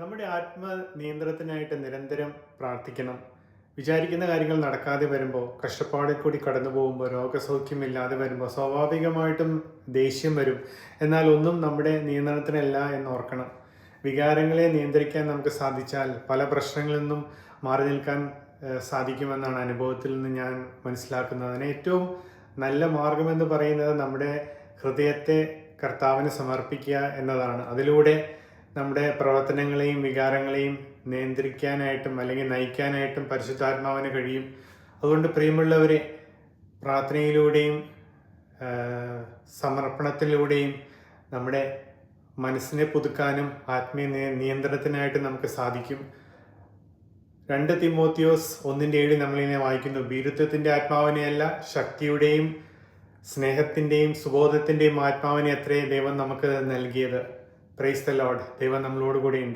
നമ്മുടെ ആത്മനിയന്ത്രണത്തിനായിട്ട് നിരന്തരം പ്രാർത്ഥിക്കണം. വിചാരിക്കുന്ന കാര്യങ്ങൾ നടക്കാതെ വരുമ്പോൾ കഷ്ടപ്പാടിൽ കൂടി കടന്നു പോകുമ്പോൾ രോഗസൗഖ്യമില്ലാതെ വരുമ്പോൾ സ്വാഭാവികമായിട്ടും ദേഷ്യം വരും. എന്നാൽ ഒന്നും നമ്മുടെ നിയന്ത്രണത്തിനല്ല എന്ന് ഓർക്കണം. വികാരങ്ങളെ നിയന്ത്രിക്കാൻ നമുക്ക് സാധിച്ചാൽ പല പ്രശ്നങ്ങളിൽ നിന്നും മാറി നിൽക്കാൻ സാധിക്കുമെന്നാണ് അനുഭവത്തിൽ നിന്ന് ഞാൻ മനസ്സിലാക്കുന്നത്. അതിന് ഏറ്റവും നല്ല മാർഗമെന്ന് പറയുന്നത് നമ്മുടെ ഹൃദയത്തെ കർത്താവിന് സമർപ്പിക്കുക എന്നതാണ്. അതിലൂടെ നമ്മുടെ പ്രവർത്തനങ്ങളെയും വികാരങ്ങളെയും നിയന്ത്രിക്കാനായിട്ടും അല്ലെങ്കിൽ നയിക്കാനായിട്ടും പരിശുദ്ധാത്മാവിന് കഴിയും. അതുകൊണ്ട് പ്രിയമുള്ളവരെ പ്രാർത്ഥനയിലൂടെയും സമർപ്പണത്തിലൂടെയും നമ്മുടെ മനസ്സിനെ പുതുക്കാനും ആത്മീയ നിയന്ത്രണത്തിനായിട്ട് നമുക്ക് സാധിക്കും. രണ്ട് തിമോത്തിയോസ് ഒന്നിന്റെ ഏഴ് നമ്മളിങ്ങനെ വായിക്കുന്നു. ഭീരുത്വത്തിന്റെ ആത്മാവിനെയല്ല ശക്തിയുടെയും സ്നേഹത്തിന്റെയും സുബോധത്തിന്റെയും ആത്മാവിനെ അത്രയും ദൈവം നമുക്ക് നൽകിയത്. പ്രൈസ് ദ ലോഡ് ദൈവം നമ്മളോട് കൂടെയുണ്ട്